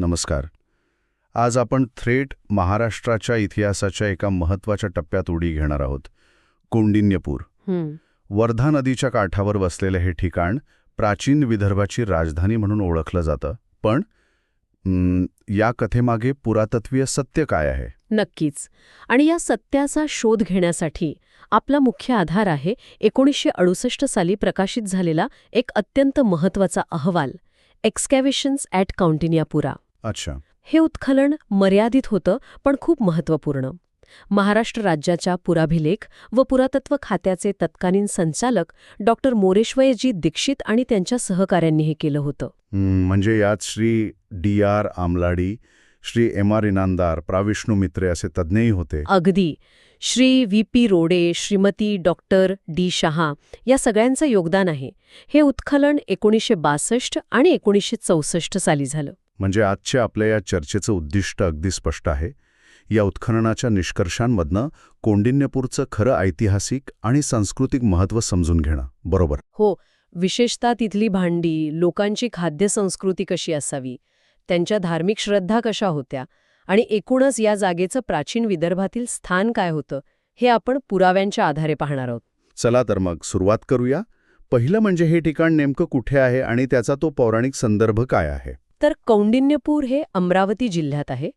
नमस्कार. आज आपण थेट महाराष्ट्राच्या इतिहासाच्या एका महत्त्वाच्या टप्प्यात उडी घेणार आहोत. कौंडिन्यपूर. वर्धा नदीच्या काठावर वसलेलं हे ठिकाण प्राचीन विदर्भाची राजधानी म्हणून ओळखलं जातं. पण या कथेमागे पुरातत्वीय सत्य काय आहे? नक्कीच. आणि या सत्याचा शोध घेण्यासाठी आपला मुख्य आधार आहे एकोणीसशे अडुसष्ट साली प्रकाशित झालेला एक अत्यंत महत्त्वाचा अहवाल एक्स्कॅव्हेशन्स ॲट कौंटिन्यापुरा अच्छा. हे उत्खनन मर्यादित होतं पण खूप महत्त्वपूर्ण. महाराष्ट्र राज्याच्या पुराभिलेख व पुरातत्व खात्याचे तत्कालीन संचालक डॉक्टर मोरेश्वयजी दीक्षित आणि त्यांच्या सहकाऱ्यांनी हे केलं होतं. म्हणजे यात Shri D R Amladi Shri M R Inamdar प्राविष्णू मित्रे असे तज्ज्ञही होते. अगदी. Shri V P Rode Shrimati doctor D Shah या सगळ्यांचं योगदान आहे. हे उत्खनन एकोणीसशे बासष्ट आणि एकोणीसशे चौसष्ट साली झालं. म्हणजे आजच्या आपल्या या चर्चेचं उद्दिष्ट अगदी स्पष्ट आहे. या उत्खननाच्या निष्कर्षांमधनं कौंडिन्यपूरचं खरं ऐतिहासिक आणि सांस्कृतिक महत्त्व समजून घेणं. बरोबर? हो. विशेषतः तिथली भांडी लोकांची खाद्यसंस्कृती कशी असावी? त्यांच्या धार्मिक श्रद्धा कशा होत्या? आणि एकूणच या जागेचं प्राचीन विदर्भातील स्थान काय होतं? हे आपण पुराव्यांच्या आधारे पाहणार आहोत. चला तर मग सुरुवात करूया. पहिलं म्हणजे हे ठिकाण नेमकं कुठे आहे आणि त्याचा तो पौराणिक संदर्भ काय आहे? तर कौंडिन्यपूर हे अमरावती जिल्ह्यात आहे.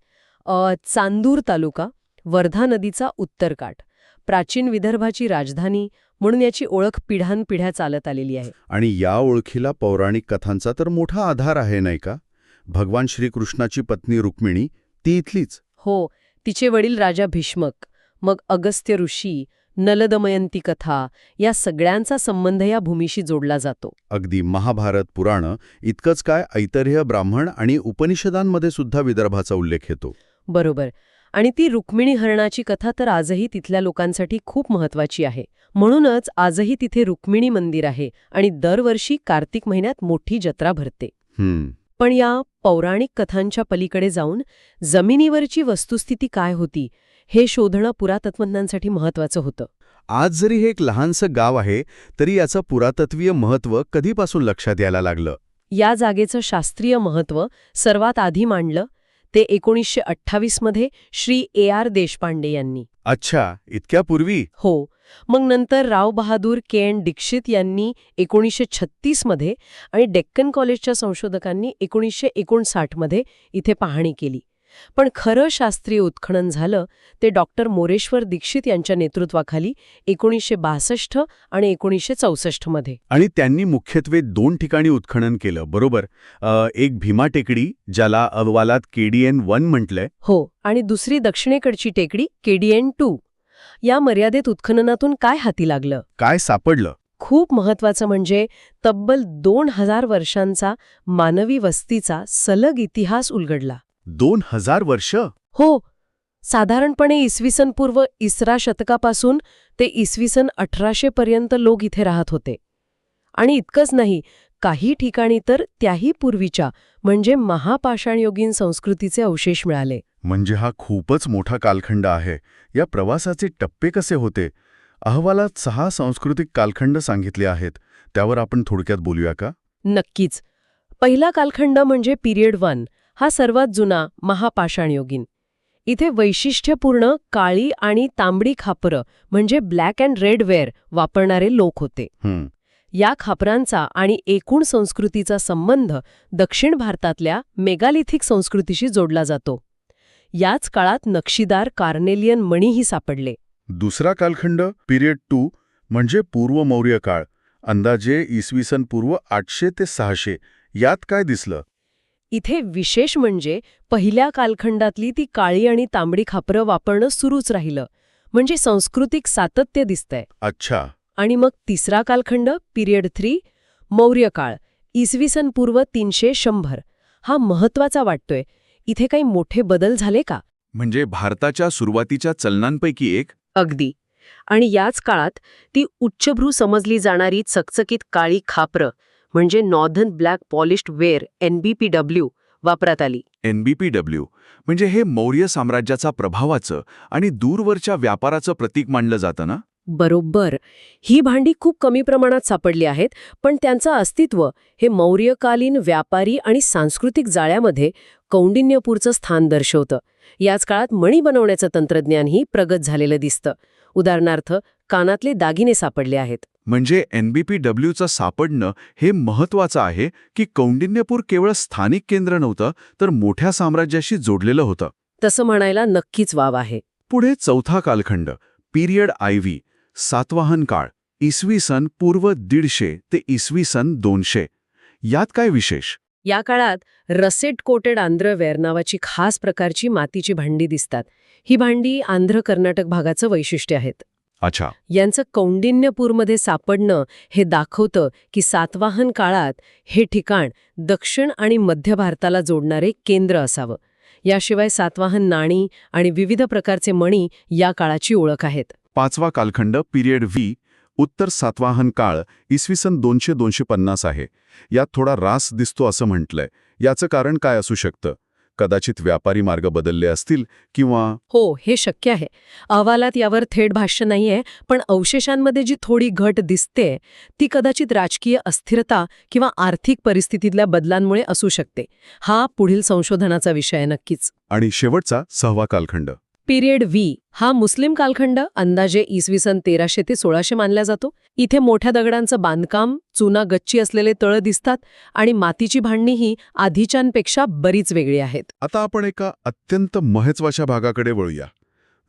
चांदूर तालुका वर्धा नदीचा उत्तर काठ प्राचीन विदर्भाची राजधानी म्हणून याची ओळख पिढ्यानपिढ्या चालत आलेली आहे. आणि या ओळखीला पौराणिक कथांचा तर मोठा आधार आहे नाही का? भगवान श्रीकृष्णाची पत्नी रुक्मिणी ती इथलीच. हो तिचे वडील राजा भीष्मक मग अगस्त्य ऋषी नलदमयंती कथा या सगळ्यांचा संबंध या भूमीशी जोडला जातो. अगदी महाभारत पुराणं इतकंच काय ऐतर्य ब्राह्मण आणि उपनिषदांमध्ये सुद्धा विदर्भाचा उल्लेख येतो. बरोबर. आणि ती रुक्मिणी हरणाची कथा तर आजही तिथल्या लोकांसाठी खूप महत्वाची आहे. म्हणूनच आजही तिथे रुक्मिणी मंदिर आहे आणि दरवर्षी कार्तिक महिन्यात मोठी जत्रा भरते. पण या पौराणिक कथांच्या पलीकडे जाऊन जमिनीवरची वस्तुस्थिती काय होती? हे शोधणं पुरातत्वज्ञांसाठी महत्वाचं होतं. आज जरी हे एक लहानसं गाव आहे तरी याचं पुरातत्वीय महत्त्व कधीपासून लक्षात यायला लागलं? या जागेचं शास्त्रीय महत्त्व सर्वात आधी मांडलं ते एकोणीसशे अठ्ठावीसमध्ये श्री ए आर देशपांडे यांनी. अच्छा इतक्या पूर्वी? हो. मग नंतर राव बहादूर के एन दीक्षित यांनी एकोणीसशे छत्तीसमध्ये आणि डेक्कन कॉलेजच्या संशोधकांनी एकोणीसशे एकोणसाठमध्ये इथे पाहणी केली. पण खरं शास्त्रीय उत्खनन झालं ते डॉक्टर मोरेश्वर दीक्षित यांच्या नेतृत्वाखाली एकोणीसशे बासष्ट आणि एकोणीसशे चौसष्टमध्ये आणि त्यांनी मुख्यत्वे दोन ठिकाणी उत्खनन केलं बरोबर? अ, एक भीमा टेकडी ज्याला अहवालात केडीएन वन म्हटलंय. हो आणि दुसरी दक्षिणेकडची टेकडी केडीएन टू. या मर्यादेत उत्खननातून काय हाती लागलं? काय सापडलं? खूप महत्वाचं म्हणजे तब्बल दोन हजार वर्षांचा मानवी वस्तीचा सलग इतिहास उलगडला. दोन हजार वर्ष? हो. साधारणपणे इसवी सन पूर्व इसरा शतकापासून ते इसवी सन अठराशे पर्यंत लोक इथे राहत होते. आणि इतकंच नाही काही ठिकाणी तर त्याही पूर्वीच्या म्हणजे महापाषाणयोगीन संस्कृतीचे अवशेष मिळाले. म्हणजे हा खूपच मोठा कालखंड आहे. या प्रवासाचे टप्पे कसे होते? अहवालात सहा सांस्कृतिक कालखंड सांगितले आहेत. त्यावर आपण थोडक्यात बोलूया का? नक्कीच. पहिला कालखंड म्हणजे पिरियड वन हा सर्वात जुना महापाषाणयोगीन. इथे वैशिष्ट्यपूर्ण काळी आणि तांबडी खापरं म्हणजे ब्लॅक अँड रेड वेअर वापरणारे लोक होते. या खापरांचा आणि एकूण संस्कृतीचा संबंध दक्षिण भारतातल्या मेगालिथिक संस्कृतीशी जोडला जातो. याच काळात नक्षीदार कार्नेलियन मणीही सापडले. दुसरा कालखंड पिरियड टू म्हणजे पूर्व मौर्य काळ अंदाजे इसवी सन पूर्व आठशे ते सहाशे यात काय दिसलं? इथे विशेष म्हणजे पहिल्या कालखंडातली ती काळी आणि तांबडी खापरं वापरणं सुरूच राहिलं. म्हणजे सांस्कृतिक सातत्य दिसतंय. अच्छा. आणि मग तिसरा कालखंड पिरियड थ्री मौर्य काळ इसवी सन पूर्व तीनशे शंभर. हा महत्त्वाचा वाटतोय. इथे काही मोठे बदल झाले का? म्हणजे भारताच्या सुरुवातीच्या चलनांपैकी एक? अगदी. आणि याच काळात ती उच्चभ्रू समजली जाणारी चकचकीत काळी खापरं म्हणजे northern black polished ware NBPW वापरात आली. एनबीपीडब्ल्यू म्हणजे हे मौर्य साम्राज्याचा प्रभावाचं आणि दूरवरच्या व्यापाराचं प्रतीक मानलं जातं ना? बरोबर. ही भांडी खूप कमी प्रमाणात सापडली आहेत पण त्यांचं अस्तित्व हे मौर्यकालीन व्यापारी आणि सांस्कृतिक जाळ्यामध्ये कौंडिन्यपूरचं स्थान दर्शवतं. याच काळात मणी बनवण्याचं तंत्रज्ञानही प्रगत झालेलं दिसतं. उदाहरणार्थ कानातले दागिने सापडले आहेत. म्हणजे एनबीपीडब्ल्यूचं सापडणं हे महत्वाचं आहे की कौंडिन्यपूर केवळ स्थानिक केंद्र नव्हतं तर मोठ्या साम्राज्याशी जोडलेलं होतं. तसं म्हणायला नक्कीच वाव आहे. पुढे चौथा कालखंड पीरियड आय व्ही सातवाहन काळ इसवी सन पूर्व दीडशे ते इसवी सन दोनशे. यात काय विशेष? या काळात रसेट कोटेड आंध्रवेअर नावाची खास प्रकारची मातीची भांडी दिसतात. ही भांडी आंध्र कर्नाटक भागाचं वैशिष्ट्य आहेत. अच्छा. यांचं कौंडिन्यपूरमध्ये सापडणं हे दाखवतं की सातवाहन काळात हे ठिकाण दक्षिण आणि मध्य भारताला जोडणारे केंद्र असावं. याशिवाय सातवाहन नाणी आणि विविध प्रकारचे मणी या काळाची ओळख आहेत. पाचवा कालखंड पीरियड व्ही उत्तर सातवाहन काळ इसवी सन दोनशे दोनशे पन्नास आहे. यात थोडा रास दिसतो असं म्हटलंय. याचं कारण काय असू शकतं? कदाचित व्यापारी मार्ग बदलले असतील किंवा हो हे शक्य आहे. अहवालात यावर थेट भाष्य नाहीये पण अवशेषांमध्ये जी थोडी घट दिसते ती कदाचित राजकीय अस्थिरता किंवा आर्थिक परिस्थितीतल्या बदलांमुळे असू शकते. हा पुढील संशोधनाचा विषय आहे नक्कीच. आणि शेवटचा सहावा कालखंड. पिरियड व्ही हा मुस्लिम कालखंड अंदाजे इसवी सन तेराशे ते सोळाशे मानला जातो. इथे मोठ्या दगडांचं बांधकाम चुना गच्ची असलेले तळ दिसतात आणि मातीची भांडणीही आधीच्यांपेक्षा बरीच वेगळी आहेत. आता आपण एका अत्यंत महत्त्वाच्या भागाकडे वळूया.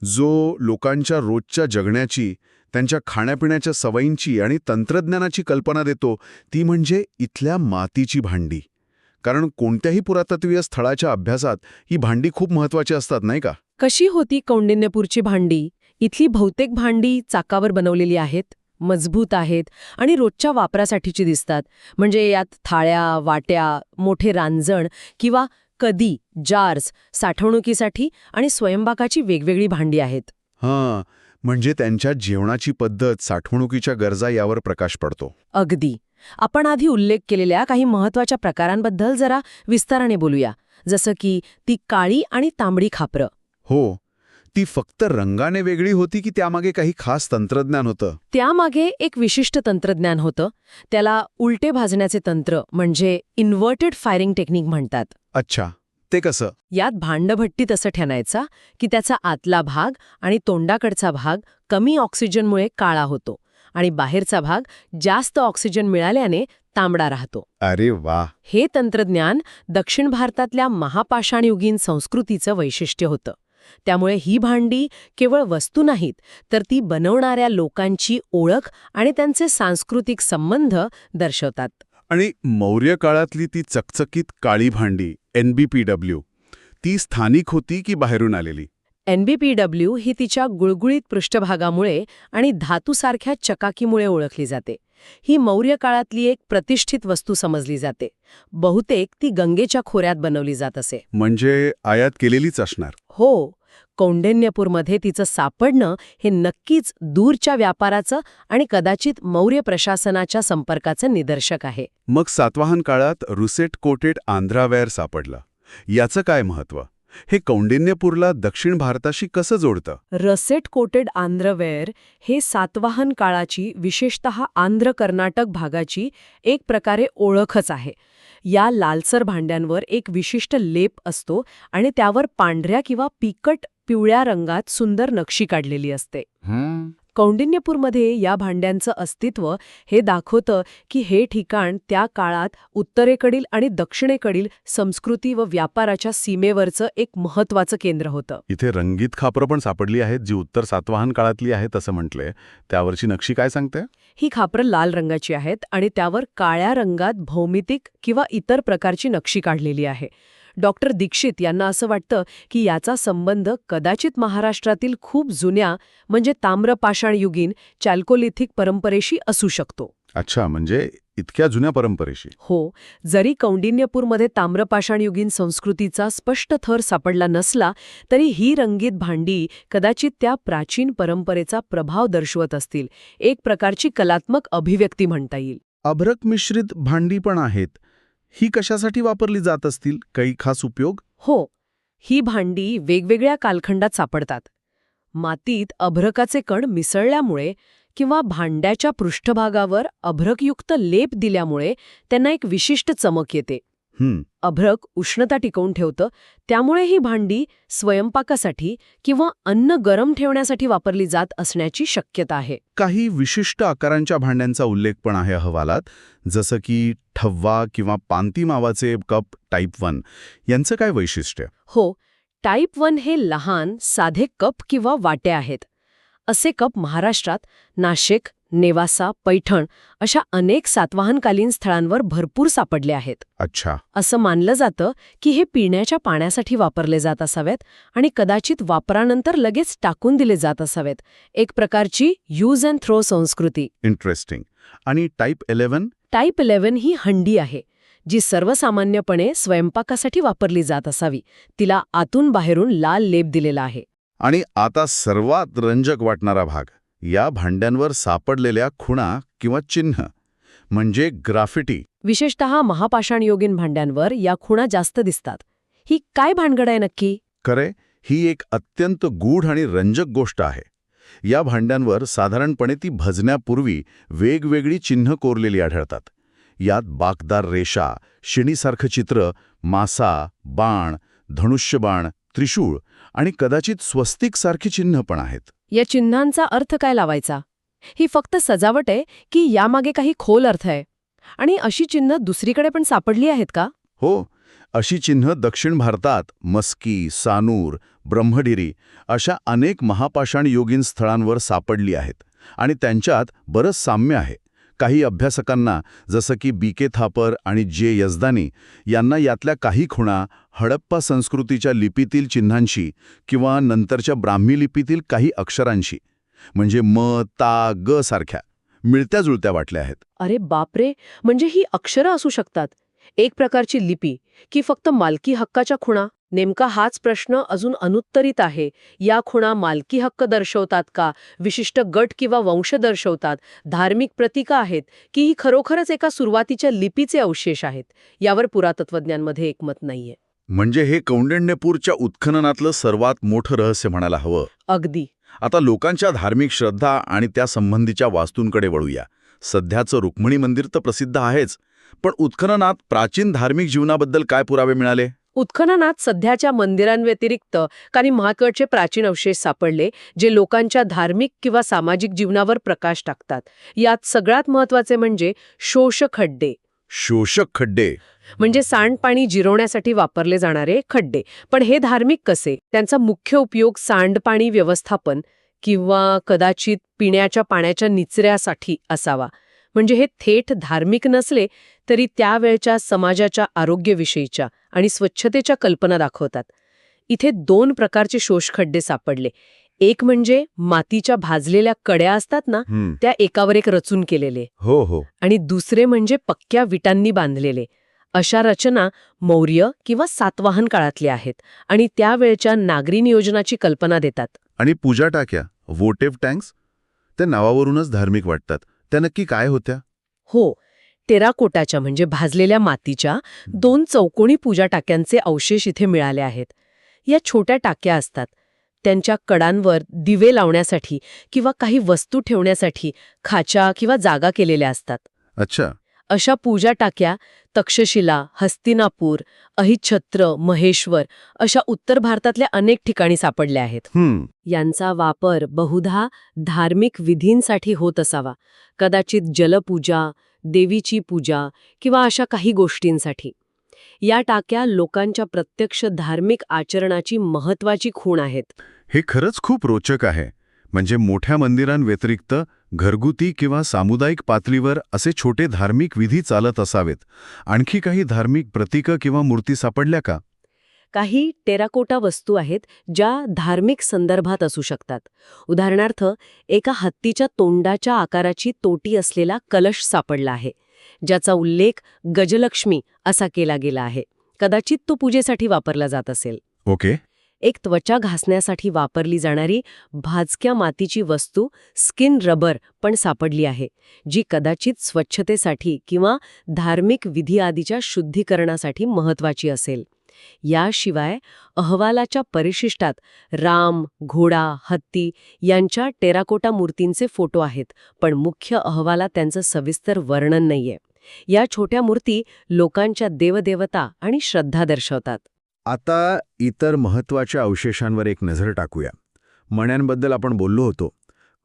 जो लोकांच्या रोजच्या जगण्याची त्यांच्या खाण्यापिण्याच्या सवयींची आणि तंत्रज्ञानाची कल्पना देतो ती म्हणजे इथल्या मातीची भांडी. कारण कोणत्याही पुरातत्वीय स्थळाच्या अभ्यासात ही भांडी खूप महत्वाची असतात नाही का? कशी होती कौंडिन्यपूरची भांडी? इथली बहुतेक भांडी चाकावर बनवलेली आहेत मजबूत आहेत आणि रोजच्या वापरासाठीची दिसतात. म्हणजे यात थाळ्या वाट्या मोठे रांजण किंवा कदी जार्स साठवणुकीसाठी आणि स्वयंपाकाची वेगवेगळी भांडी आहेत. हां म्हणजे त्यांच्या जेवणाची पद्धत साठवणुकीच्या गरजा यावर प्रकाश पडतो. अगदी. आपण आधी उल्लेख केलेल्या काही महत्त्वाच्या प्रकारांबद्दल जरा विस्ताराने बोलूया. जसं की ती काळी आणि तांबडी खापरं. हो ती फक्त रंगाने वेगळी होती की त्यामागे काही खास तंत्रज्ञान होतं? त्यामागे एक विशिष्ट तंत्रज्ञान होतं. त्याला उलटे भाजण्याचे तंत्र म्हणजे इन्व्हर्टेड फायरिंग टेक्निक म्हणतात. अच्छा ते कसं? यात भांडभट्टीत असं ठेणायचा की त्याचा आतला भाग आणि तोंडाकडचा भाग कमी ऑक्सिजनमुळे काळा होतो आणि बाहेरचा भाग जास्त ऑक्सिजन मिळाल्याने तांबडा राहतो. अरे वा! हे तंत्रज्ञान दक्षिण भारतातल्या महापाषाणयुगीन संस्कृतीचं वैशिष्ट्य होतं. त्यामुळे ही भांडी केवळ वस्तू नाहीत तर ती बनवणाऱ्या लोकांची ओळख आणि त्यांचे सांस्कृतिक संबंध दर्शवतात. आणि मौर्य काळातली ती चकचकीत काळी भांडी एनबीपीडब्ल्यू ती स्थानिक होती की बाहेरून आलेली? एनबीपीडब्ल्यू ही तिच्या गुळगुळीत पृष्ठभागामुळे आणि धातूसारख्या चकाकीमुळे ओळखली जाते. ही मौर्य काळातली एक प्रतिष्ठित वस्तू समजली जाते. बहुतेक ती गंगेच्या खोऱ्यात बनवली जात असे. म्हणजे आयात केलेलीच असणार. हो कौंडिन्यपूरमध्ये तिचं सापडणं हे नक्कीच दूरच्या व्यापाराचं आणि कदाचित मौर्य प्रशासनाच्या संपर्काचं निदर्शक आहे. मग सातवाहन काळात रुसेट कोटेड आंध्रावेअर सापडलं. याचं काय महत्त्व? हे कौंडिन्यपूरला दक्षिण भारताशी कसं जोडतं? रसेट कोटेड आंध्रवेअर हे सातवाहन काळाची विशेषतः आंध्र कर्नाटक भागाची एक प्रकारे ओळखच आहे. या लालसर भांड्यांवर एक विशिष्ट लेप असतो आणि त्यावर पांढऱ्या किंवा पिकट पिवळ्या रंगात सुंदर नक्षी काढलेली असते. कौंडिन्यपूरमध्ये या भांड्यांचं अस्तित्व हे दाखवतं की हे ठिकाण त्या काळात उत्तरेकडील आणि दक्षिणेकडील संस्कृती व व्यापाराच्या सीमेवरचं एक महत्वाचं केंद्र होतं. इथे रंगीत खापरं पण सापडली आहेत जी उत्तर सातवाहन काळातली आहेत असं म्हटलंय. त्यावरची नक्षी काय सांगते? ही खापरं लाल रंगाची आहेत आणि त्यावर काळ्या रंगात भौमितिक किंवा इतर प्रकारची नक्षी काढलेली आहे. डॉक्टर दीक्षित यांना असं वाटतं की याचा संबंध कदाचित महाराष्ट्रातील खूप जुन्या म्हणजे ताम्रपाषाणयुगीन चॅल्कोलिथिक परंपरेशी असू शकतो. अच्छा म्हणजे इतक्या जुन्या परंपरेशी. हो जरी कौंडिन्यपूरमध्ये ताम्रपाषाणयुगीन संस्कृतीचा स्पष्ट थर सापडला नसला तरी ही रंगीत भांडी कदाचित त्या प्राचीन परंपरेचा प्रभाव दर्शवत असतील. एक प्रकारची कलात्मक अभिव्यक्ती म्हणता येईल. अभ्रक मिश्रित भांडी पण आहेत. ही कशासाठी वापरली जात असतील? काही खास उपयोग? हो. ही भांडी वेगवेगळ्या कालखंडात सापडतात. मातीत अभ्रकाचे कण मिसळल्यामुळे किंवा भांड्याच्या पृष्ठभागावर अभ्रकयुक्त लेप दिल्यामुळे त्यांना एक विशिष्ट चमक येते. अभ्रक उष्णता टिकवून ठेवतं त्यामुळे ही भांडी स्वयंपाकासाठी किंवा अन्न गरम ठेवण्यासाठी वापरली जात असण्याची शक्यता आहे. काही विशिष्ट आकारांच्या भांड्यांचा उल्लेख पण आहे अहवालात जसं की ठव्वा किंवा पांती मावाचे कप टाईप वन यांचं काय वैशिष्ट्य? हो टाईप वन हे लहान साधे कप किंवा वाटे आहेत. असे कप महाराष्ट्रात नाशिक नेवासा पैठण अशा अनेक सातवाहनकालीन स्थळांवर भरपूर सापडले आहेत. अच्छा. असं मानलं जातं की हे पिण्याच्या पाण्यासाठी वापरले जात असावेत आणि कदाचित वापरानंतर लगेच टाकून दिले जात असावेत. एक प्रकारची यूज अँड थ्रो संस्कृती. इंटरेस्टिंग आणि टाईप इलेव्हन टाईप इलेव्हन ही हंडी आहे जी सर्वसामान्यपणे स्वयंपाकासाठी वापरली जात असावी. तिला आतून बाहेरून लाल लेप दिलेला आहे. आणि आता सर्वात रंजक वाटणारा भाग. या भांड्यांवर सापडलेल्या खुणा किंवा चिन्ह म्हणजे ग्राफिटी. विशेषतः महापाषाणयोगीन भांड्यांवर या खुणा जास्त दिसतात. ही काय भानगड आहे नक्की? खरे ही एक अत्यंत गूढ आणि रंजक गोष्ट आहे. या भांड्यांवर साधारणपणे ती भजण्यापूर्वी वेगवेगळी चिन्ह कोरलेली आढळतात. यात बाकदार रेषा शिणीसारखं चित्र मासा बाण धनुष्यबाण त्रिशूळ आणि कदाचित स्वस्तिकसारखी चिन्ह पण आहेत. या चिन्हांचा अर्थ काय लावायचा? ही फक्त सजावट आहे की यामागे काही खोल अर्थ आहे? आणि अशी चिन्ह दुसरीकडे पण सापडली आहेत का? हो अशी चिन्ह दक्षिण भारतात मस्की सानूर ब्रह्मडिरी अशा अनेक महापाषाण योगीन स्थळांवर सापडली आहेत आणि त्यांच्यात बरंच साम्य आहे. काही अभ्यासकांना जसं की बी के थापर आणि जे यजदानी यांना यातल्या काही खुणा हडप्पा संस्कृतीच्या लिपीतील चिन्हांशी किंवा नंतरच्या ब्राह्मी लिपीतील काही अक्षरांशी म्हणजे म ता ग सारख्या मिळत्या जुळत्या वाटल्या आहेत. अरे बापरे! म्हणजे ही अक्षरं असू शकतात. एक प्रकारची लिपी की फक्त मालकी हक्काच्या खुणा? नेमका हाच प्रश्न अजून अनुत्तरित आहे. या खुणा मालकी हक्क दर्शवतात का? विशिष्ट गट किंवा वंश दर्शवतात. धार्मिक प्रतीका आहेत की ही खरोखरच एका सुरुवातीच्या लिपीचे अवशेष आहेत? यावर पुरातत्वज्ञांमध्ये एकमत नाहीये. म्हणजे हे कौंडिण्यपूरच्या उत्खननातलं सर्वात मोठं रहस्य म्हणायला हवं? अगदी. आता लोकांच्या धार्मिक श्रद्धा आणि त्या संबंधीच्या वास्तूंकडे वळूया. सध्याचं रुक्मिणी मंदिर तर प्रसिद्ध आहेच. पण उत्खननात प्राचीन धार्मिक जीवनाबद्दल काय पुरावे मिळाले? उत्खननात सध्याच्या मंदिरांव्यतिरिक्त काही महत्त्वाचे प्राचीन अवशेष सापडले जे लोकांच्या धार्मिक किंवा सामाजिक जीवनावर प्रकाश टाकतात. यात सगळ्यात महत्त्वाचे म्हणजे शोषखड्डे शोषक खड्डे. म्हणजे सांडपाणी जिरवण्यासाठी वापरले जाणारे खड्डे. पण हे धार्मिक कसे? त्यांचा मुख्य उपयोग सांडपाणी व्यवस्थापन किंवा कदाचित पिण्याच्या पाण्याच्या निचऱ्यासाठी असावा. म्हणजे हे थेट धार्मिक नसले तरी त्यावेळच्या समाजाच्या आरोग्यविषयीच्या आणि स्वच्छतेच्या कल्पना दाखवतात. इथे दोन प्रकारचे शोषखड्डे सापडले. एक म्हणजे मातीच्या भाजलेल्या कड्या असतात ना त्या एकावर एक रचून केलेले. हो हो. आणि दुसरे म्हणजे पक्क्या विटांनी बांधलेले. अशा रचना मौर्य किंवा सातवाहन काळातल्या आहेत आणि त्यावेळच्या नागरी नियोजनाची कल्पना देतात. आणि पूजा टाक्या वोटेव टँक्स त्या नावावरूनच धार्मिक वाटतात. त्या नक्की काय होत्या? हो टेराकोटाच्या म्हणजे भाजलेल्या मातीच्या दोन चौकोनी पूजा टाक्यांचे अवशेष इथे मिळाले आहेत. या छोट्या टाक्या असतात. त्यांच्या कडांवर दिवे लावण्यासाठी किंवा काही वस्तू ठेवण्यासाठी खाच्या किंवा जागा केलेल्या असतात. अच्छा. अशा पूजा टाक्या तक्षशिला हस्तिनापूर अहिच्छत्र महेश्वर अशा उत्तर भारतातल्या अनेक ठिकाणी सापडल्या आहेत. यांचा वापर बहुधा धार्मिक विधींसाठी होत असावा. कदाचित जलपूजा देवीची पूजा किंवा अशा काही गोष्टींसाठी. या टाक्या लोकांच्या प्रत्यक्ष धार्मिक आचरणाची महत्वाची खूण आहेत. हे खरंच खूप रोचक आहे. म्हणजे मोठ्या मंदिरांव्यतिरिक्त घरगुती किंवा सामुदायिक पातळीवर असे छोटे धार्मिक विधी चालत असावेत. आणखी काही धार्मिक प्रतीकं किंवा मूर्ती सापडल्या का? काही टेराकोटा वस्तू आहेत ज्या धार्मिक संदर्भात असू शकतात. उदाहरणार्थ एका हत्तीच्या तोंडाच्या आकाराची तोटी असलेला कलश सापडला आहे. ज्याचा उल्लेख गजलक्ष्मी असा केला गेला आहे. कदाचित तो पूजेसाठी वापरला जात असेल. ओके. एक त्वचा घासण्यासाठी वापरली जाणारी भाजक्या मातीची वस्तू स्किन रबर पण सापडली आहे जी कदाचित स्वच्छतेसाठी किंवा धार्मिक विधी आदीच्या शुद्धीकरणासाठी महत्वाची असेल. याशिवाय अहवालाच्या परिशिष्टात राम घोडा हत्ती यांच्या टेराकोटा मूर्तींचे फोटो आहेत पण मुख्य अहवालात त्यांचं सविस्तर वर्णन नाहीये. या छोट्या मूर्ती लोकांच्या देवदेवता आणि श्रद्धा दर्शवतात. आता इतर महत्त्वाच्या अवशेषांवर एक नजर टाकूया. मण्यांबद्दल आपण बोललो होतो.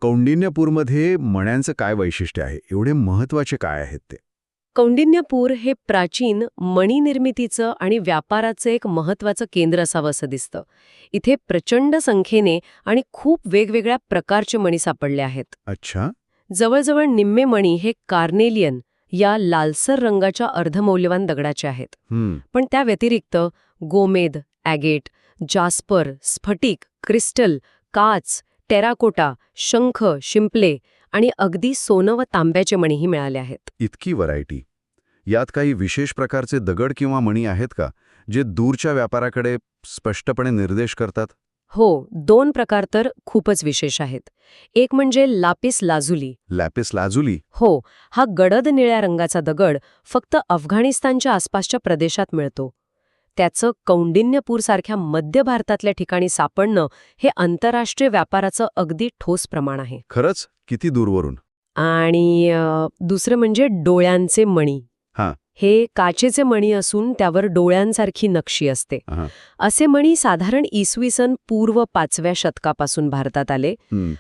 कौंडिन्यपूरमध्ये मण्यांचं काय वैशिष्ट्य आहे? एवढे महत्त्वाचे काय आहेत ते? कौंडिन्यपूर हे प्राचीन मणिनिर्मितीचं आणि व्यापाराचं एक महत्वाचं केंद्र असावं असं दिसतं. इथे प्रचंड संख्येने आणि खूप वेगवेगळ्या प्रकारचे मणी सापडले आहेत. अच्छा. जवळजवळ निम्मे मणी हे कार्नेलियन या लालसर रंगाच्या अर्धमौल्यवान दगडाचे आहेत. हम्म. पण त्या व्यतिरिक्त गोमेद ॲगेट जास्पर स्फटिक क्रिस्टल काच टेराकोटा शंख शिंपले आणि अगदी सोनं व तांब्याचे मणीही मिळाले आहेत. इतकी व्हरायटी. यात काही विशेष प्रकारचे दगड किंवा मणी आहेत का जे दूरच्या व्यापाराकडे स्पष्टपणे निर्देश करतात? हो दोन प्रकार तर खूपच विशेष आहेत. एक म्हणजे लापिस लाजुली लॅपिस लाजुली हो हा गडद निळ्या रंगाचा दगड फक्त अफगाणिस्तानच्या आसपासच्या प्रदेशात मिळतो. त्याचं कौंडिन्यपूरसारख्या मध्य भारतातल्या ठिकाणी सापडणं हे आंतरराष्ट्रीय व्यापाराचं अगदी ठोस प्रमाण आहे. खरंच? किती दूरवरून? आणि दुसरं म्हणजे डोळ्यांचे मणी. हां. हे काचेचे मणी असून त्यावर डोळ्यांसारखी नक्षी असते. असे मणी साधारण इसवी सन पूर्व पाचव्या शतकापासून भारतात आले.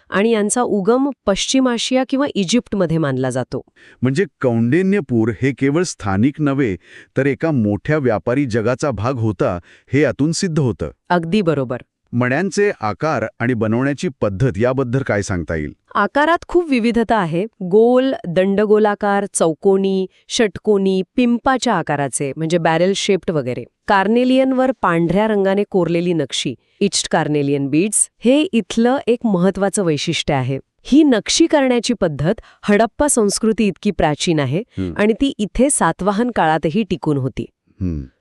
आणि यांचा उगम पश्चिम आशिया किंवा इजिप्तमध्ये मानला जातो. म्हणजे कौंडिन्यपूर हे केवळ स्थानिक नव्हे तर एका मोठ्या व्यापारी जगाचा भाग होता हे यातून सिद्ध होतं. अगदी बरोबर. मण्यांचे आकार आणि बनवण्याची पद्धत याबद्दल काय सांगता येईल? आकारात खूप विविधता आहे गोल दंडगोलाकार चौकोनी षटकोनी पिंपाच्या आकाराचे म्हणजे बॅरेल शेप्ड वगैरे कार्नेलियनवर पांढऱ्या रंगाने कोरलेली नक्षी इच्ड कार्नेलियन बीड्स हे इथलं एक महत्वाचं वैशिष्ट्य आहे ही नक्षी करण्याची पद्धत हडप्पा संस्कृती इतकी प्राचीन आहे. आणि ती इथे सातवाहन काळातही टिकून होती.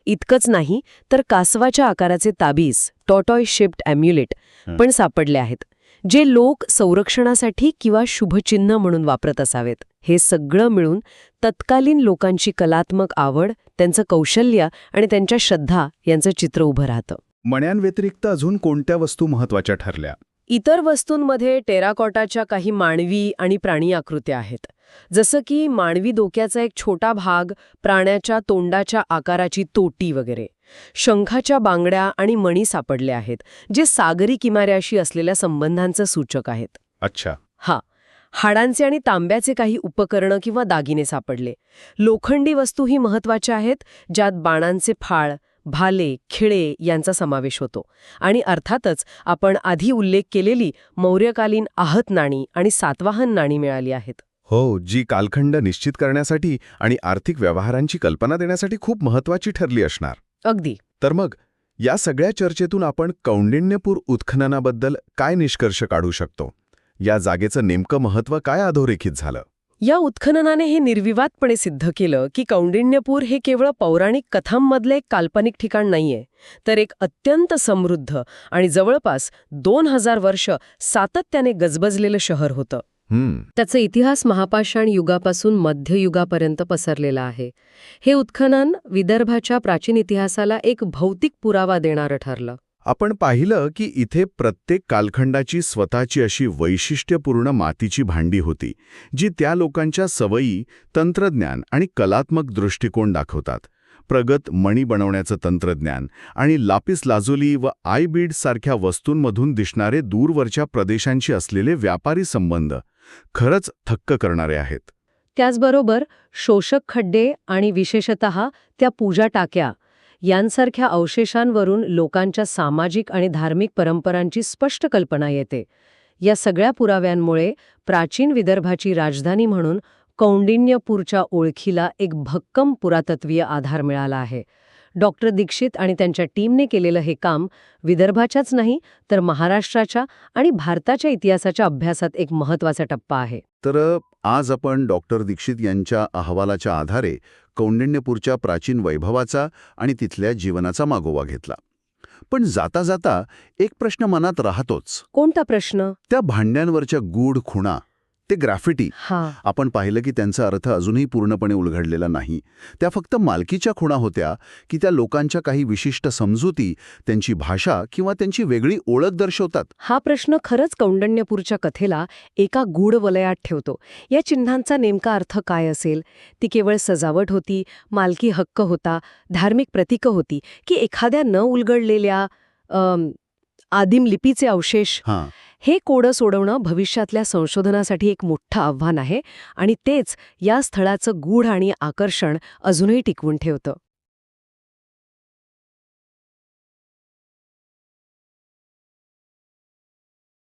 इतकंच नाही तर कासवाच्या आकाराचे ताबीज टॉटॉय शिप्ड अम्युलेट. पण सापडले आहेत जे लोक संरक्षणासाठी किंवा शुभचिन्ह म्हणून वापरत असावेत. हे सगळं मिळून तत्कालीन लोकांची कलात्मक आवड त्यांचं कौशल्य आणि त्यांच्या श्रद्धा यांचं चित्र उभं राहतं. मण्यांव्यतिरिक्त अजून कोणत्या वस्तू महत्त्वाच्या ठरल्या? इतर वस्तूंमध्ये टेराकॉटाच्या काही मानवी आणि प्राणी आकृत्या आहेत. जसं की मानवी डोक्याचा एक छोटा भाग प्राण्याच्या तोंडाच्या आकाराची तोटी वगैरे. शंखाच्या बांगड्या आणि मणी सापडले आहेत जे सागरी किनाऱ्याशी असलेल्या संबंधांचं सूचक आहेत. अच्छा. हा हाडांचे आणि तांब्याचे काही उपकरणं किंवा दागिने सापडले. लोखंडी वस्तूही महत्त्वाच्या आहेत ज्यात बाणांचे फाळ भाले खिळे यांचा समावेश होतो. आणि अर्थातच आपण आधी उल्लेख केलेली मौर्यकालीन आहत नाणी आणि सातवाहन नाणी मिळाली आहेत. हो जी कालखंड निश्चित करण्यासाठी आणि आर्थिक व्यवहारांची कल्पना देण्यासाठी खूप महत्वाची ठरली असणार. अगदी. तर मग या सगळ्या चर्चेतून आपण कौंडिण्यपूर उत्खननाबद्दल काय निष्कर्ष काढू शकतो? या जागेचं नेमकं महत्त्व काय अधोरेखित झालं? या उत्खननाने हे निर्विवादपणे सिद्ध केलं की कौंडिन्यपूर हे केवळ पौराणिक कथांमधलं एक काल्पनिक ठिकाण नाहीये तर एक अत्यंत समृद्ध आणि जवळपास दोन हजार वर्ष सातत्याने गजबजलेलं शहर होतं. त्याचा इतिहास महापाषाण युगापासून मध्ययुगापर्यंत पसरलेला आहे. हे उत्खनन विदर्भाच्या प्राचीन इतिहासाला एक भौतिक पुरावा देणारं ठरलं. आपण पाहिलं की इथे प्रत्येक कालखंडाची स्वतःची अशी वैशिष्ट्यपूर्ण मातीची भांडी होती जी त्या लोकांच्या सवयी तंत्रज्ञान आणि कलात्मक दृष्टिकोन दाखवतात. प्रगत मणी बनवण्याचं तंत्रज्ञान आणि लापिस लाजोली व आयबीड सारख्या वस्तूंमधून दिसणारे दूरवरच्या प्रदेशांशी असलेले व्यापारी संबंध खरंच थक्क करणारे आहेत. त्याचबरोबर शोषक खड्डे आणि विशेषत त्या पूजा टाक्या यांसारख्या अवशेषांवरून लोकांच्या सामाजिक आणि धार्मिक परंपरांची स्पष्ट कल्पना येते. या सगळ्या पुराव्यांमुळे प्राचीन विदर्भाची राजधानी म्हणून कौंडिन्यपूरच्या ओळखीला एक भक्कम पुरातत्वीय आधार मिळाला आहे. डॉक्टर दीक्षित आणि त्यांच्या टीमने केलेलं हे काम विदर्भाच्याच नाही तर महाराष्ट्राच्या आणि भारताच्या इतिहासाच्या अभ्यासात एक महत्त्वाचा टप्पा आहे. तर आज आपण डॉक्टर दीक्षित यांच्या अहवालाच्या आधारे कौंडिण्यपूरच्या प्राचीन वैभवाचा आणि तिथल्या जीवनाचा मागोवा घेतला. पण जाता जाता एक प्रश्न मनात राहतोच. कोणता प्रश्न? त्या भांड्यांवरच्या गूढ खुणा ते ग्राफिटी. हा. आपण पाहिलं की त्यांचा अर्थ अजूनही पूर्णपणे उलगडलेला नाही. त्या फक्त मालकीच्या खुणा होत्या की त्या लोकांच्या काही विशिष्ट समजुती त्यांची भाषा किंवा त्यांची वेगळी ओळख दर्शवतात. हा प्रश्न खरंच कौंडण्यपूरच्या कथेला एका गूढ वलयात ठेवतो. या चिन्हांचा नेमका अर्थ काय असेल? ती केवळ सजावट होती मालकी हक्क होता धार्मिक प्रतीकं होती की एखाद्या न उलगडलेल्या आदिम लिपीचे अवशेष? हां. हे कोडं सोडवणं भविष्यातल्या संशोधनासाठी एक मोठं आव्हान आहे आणि तेच या स्थळाचं गूढ आणि आकर्षण अजूनही टिकवून ठेवतं.